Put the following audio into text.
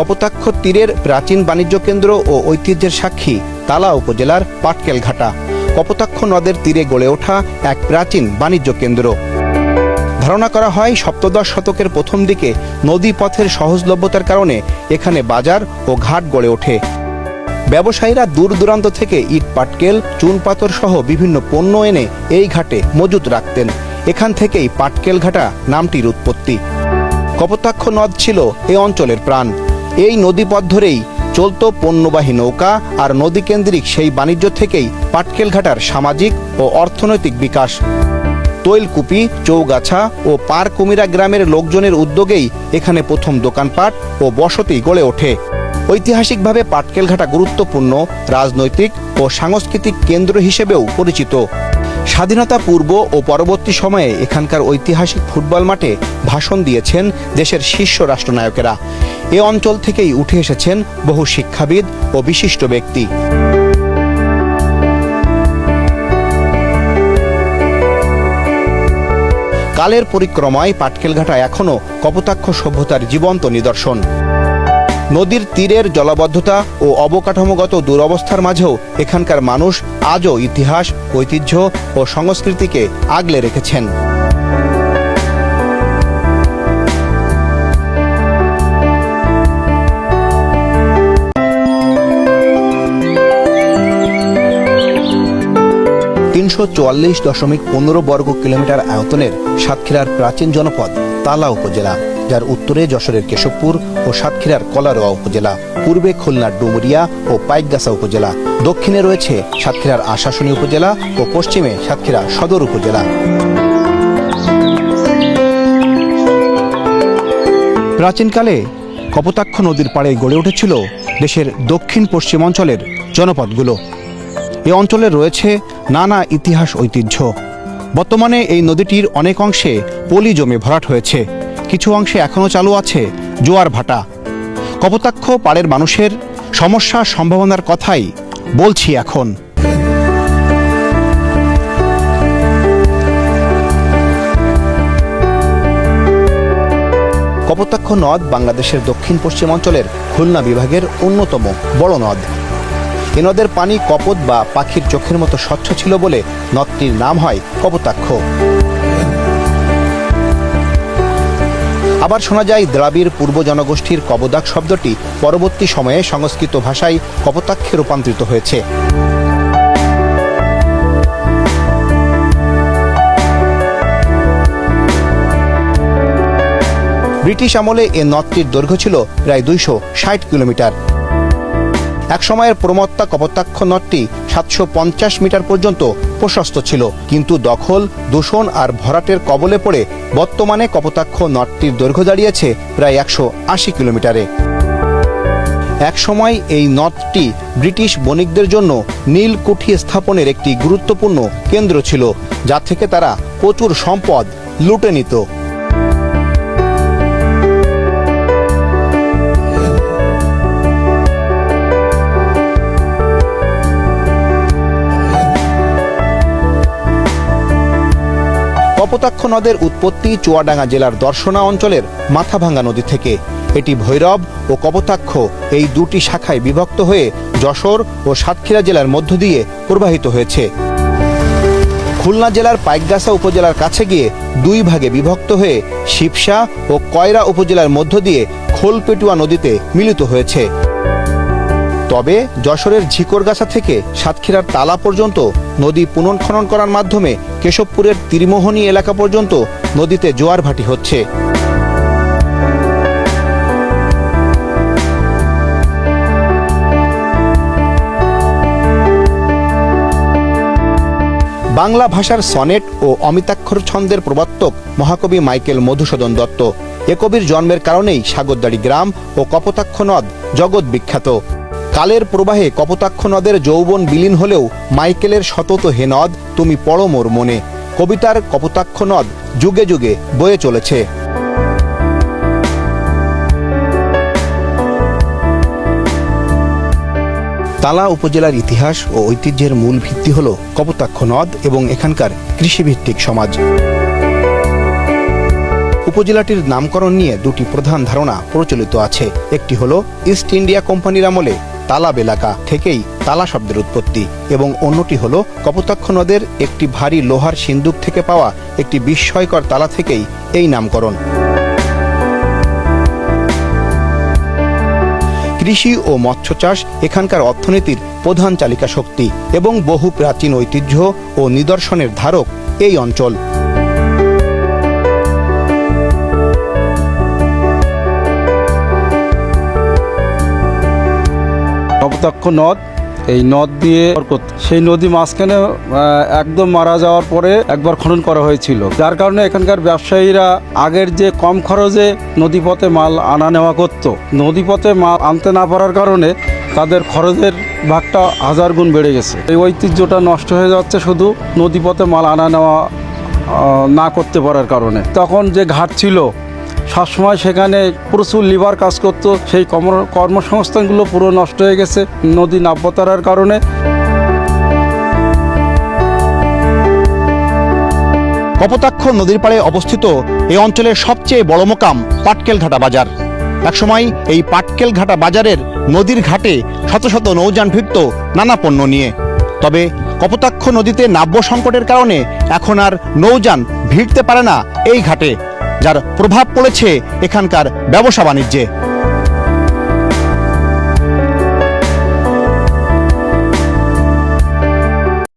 কপোতাক্ষ তীরের প্রাচীন বাণিজ্য কেন্দ্র ও ঐতিহ্যের সাক্ষী তালা উপজেলার পাটকেল ঘাটা কপোতাক্ষ নদের তীরে গড়ে ওঠা এক প্রাচীন বাণিজ্য কেন্দ্র। ধারণা করা হয় সপ্তদশ শতকের প্রথম দিকে নদী পথের সহজলভ্যতার কারণে এখানে বাজার ও ঘাট গড়ে ওঠে। ব্যবসায়ীরা দূর দূরান্ত থেকে ইট, পাটকেল, চুন পাথর সহ বিভিন্ন পণ্য এনে এই ঘাটে মজুত রাখতেন। এখান থেকেই পাটকেল ঘাটা নামটির উৎপত্তি। কপোতাক্ষ নদ ছিল এ অঞ্চলের প্রাণ। এই নদীপথ ধরেই চলত পণ্যবাহী নৌকা আর নদীকেন্দ্রিক সেই বাণিজ্য থেকেই পাটকেলঘাটার সামাজিক ও অর্থনৈতিক বিকাশ। তৈলকুপি, চৌগাছা ও পার কুমিরা গ্রামের লোকজনের উদ্যোগেই এখানে প্রথম দোকানপাট ও বসতি গড়ে ওঠে। ঐতিহাসিকভাবে পাটকেলঘাটা গুরুত্বপূর্ণ, রাজনৈতিক ও সাংস্কৃতিক কেন্দ্র হিসেবেও পরিচিত। স্বাধীনতা পূর্ব ও পরবর্তী সময়ে এখানকার ঐতিহাসিক ফুটবল মাঠে ভাষণ দিয়েছেন দেশের শীর্ষ রাষ্ট্রনায়কেরা। এ অঞ্চল থেকেই উঠে এসেছেন বহু শিক্ষাবিদ ও বিশিষ্ট ব্যক্তি। কালের পরিক্রমায় পাটকেলঘাটা এখনও কপোতাক্ষ সভ্যতার জীবন্ত নিদর্শন। নদীর তীরের জলাবদ্ধতা ও অবকাঠামোগত দুরবস্থার মাঝেও এখানকার মানুষ আজও ইতিহাস, ঐতিহ্য ও সংস্কৃতিকে আগলে রেখেছেন। তিনশো চুয়াল্লিশ দশমিক পনেরো বর্গ কিলোমিটার আয়তনের সাতক্ষীরার প্রাচীন জনপদ তালা উপজেলা। যার উত্তরে যশোরের কেশবপুর ও সাতক্ষীরার কলারোয়া উপজেলা, পূর্বে খুলনার ডুমুরিয়া ও পাইকগাছা উপজেলা, দক্ষিণে রয়েছে সাতক্ষীরার আশাশুনি উপজেলা ও পশ্চিমে সাতক্ষীরা সদর উপজেলা। প্রাচীনকালে কপোতাক্ষ নদীর পাড়ে গড়ে উঠেছিল দেশের দক্ষিণ পশ্চিম অঞ্চলের জনপদগুলো। এ অঞ্চলে রয়েছে নানা ইতিহাস ঐতিহ্য। বর্তমানে এই নদীটির অনেক অংশে পলি জমে ভরাট হয়েছে। কিছু অংশে এখনও চালু আছে জোয়ার ভাটা। কপোতাক্ষ পাড়ের মানুষের সমস্যা সম্ভাবনার কথাই বলছি এখন। কপোতাক্ষ নদ বাংলাদেশের দক্ষিণ পশ্চিমাঞ্চলের খুলনা বিভাগের অন্যতম বড় নদ। এ নদের পানি কপত বা পাখির চোখের মতো স্বচ্ছ ছিল বলে নদটির নাম হয় কপোতাক্ষ। আবার শোনা যায়, দ্রাবিড় পূর্ব জনগোষ্ঠীর কবদাক শব্দটি পরবর্তী সময়ে সংস্কৃত ভাষায় কপোতাক্ষে রূপান্তরিত হয়েছে। ব্রিটিশ আমলে এ নদটির দৈর্ঘ্য ছিল প্রায় দুইশো ষাট কিলোমিটার। এক সময়ের প্রমত্তা কপোতাক্ষ নদটি সাতশো পঞ্চাশ মিটার পর্যন্ত প্রশস্ত ছিল, কিন্তু দখল, দূষণ আর ভরাটের কবলে পড়ে বর্তমানে কপোতাক্ষ নদটির দৈর্ঘ্য দাঁড়িয়েছে প্রায় একশো আশি কিলোমিটারে। একসময় এই নদটি ব্রিটিশ বণিকদের জন্য নীলকুঠি স্থাপনের একটি গুরুত্বপূর্ণ কেন্দ্র ছিল, যা থেকে তারা প্রচুর সম্পদ লুটে নিত। কপোতাক্ষ নদের উৎপত্তি চুয়াডাঙ্গা জেলার দর্শনা অঞ্চলের মাথাভাঙ্গা নদী থেকে। এটি ভৈরব ও কপোতাক্ষ এই দুটি শাখায় বিভক্ত হয়ে যশোর ও সাতক্ষীরা জেলার মধ্য দিয়ে প্রবাহিত হয়েছে। খুলনা জেলার পাইকগাছা উপজেলার কাছে গিয়ে দুই ভাগে বিভক্ত হয়ে শিবসা ও কয়রা উপজেলার মধ্য দিয়ে খোলপেটুয়া নদীতে মিলিত হয়েছে। তবে যশোরের ঝিকরগাছা থেকে সাতক্ষীরার তালা পর্যন্ত নদী পুনর্খনন করার মাধ্যমে কেশবপুরের ত্রিমোহনী এলাকা পর্যন্ত নদীতে জোয়ার ভাটি হচ্ছে। বাংলা ভাষার সনেট ও অমিতাক্ষর ছন্দের প্রবর্তক মহাকবি মাইকেল মধুসূদন দত্ত। এ কবির জন্মের কারণেই সাগরদাড়ি গ্রাম ও কপোতাক্ষ নদ জগৎ বিখ্যাত। কালের প্রবাহে কপোতাক্ষ নদের যৌবন বিলীন হলেও মাইকেলের শতত হে নদ, তুমি পড়ো মোর মনে। কবিতার কপোতাক্ষ নদ যুগে যুগে বয়ে চলেছে। তালা উপজেলার ইতিহাস ও ঐতিহ্যের মূল ভিত্তি হল কপোতাক্ষ নদ এবং এখানকার কৃষিভিত্তিক সমাজ। উপজেলাটির নামকরণ নিয়ে দুটি প্রধান ধারণা প্রচলিত আছে। একটি হলো ইস্ট ইন্ডিয়া কোম্পানির আমলে তালাব এলাকা থেকেই তালা শব্দের উৎপত্তি এবং অন্যটি হলো কপোতাক্ষ নদের একটি ভারী লোহার সিন্দুক থেকে পাওয়া একটি বিস্ময়কর তালা থেকেই এই নামকরণ। কৃষি ও মৎস্য চাষ এখানকার অর্থনীতির প্রধান চালিকা শক্তি এবং বহু প্রাচীন ঐতিহ্য ও নিদর্শনের ধারক এই অঞ্চল। কপোতাক্ষ নদ, এই নদ দিয়ে। সেই নদী মাঝখানে একদম মারা যাওয়ার পরে একবার খনন করা হয়েছিল। যার কারণে এখানকার ব্যবসায়ীরা আগের যে কম খরচে নদীপথে মাল আনা নেওয়া করত। নদীপথে মাল আনতে না পারার কারণে তাদের খরচের ভাগটা হাজার গুণ বেড়ে গেছে। এই ঐতিহ্যটা নষ্ট হয়ে যাচ্ছে শুধু নদীপথে মাল আনা নেওয়া না করতে পারার কারণে। তখন যে ঘাট ছিল সবসময় সেখানে প্রচুর লিভার কাজ করতো। সেই কর্ম- কর্মসংস্থানগুলো পুরো নষ্ট হয়ে গেছে নদী নাব্যতার কারণে। কপোতাক্ষ নদীর পাড়ে অবস্থিত এই অঞ্চলের সবচেয়ে বড় মোকাম পাটকেলঘাটা বাজার। একসময় এই পাটকেলঘাটা বাজারের নদীর ঘাটে শত শত নৌযান ভিড়ত নানা পণ্য নিয়ে। তবে কপোতাক্ষ নদীতে নাব্য সংকটের কারণে এখন আর নৌযান ভিড়তে পারে না এই ঘাটে। যার প্রভাব পড়েছে এখানকার ব্যবসা বাণিজ্যে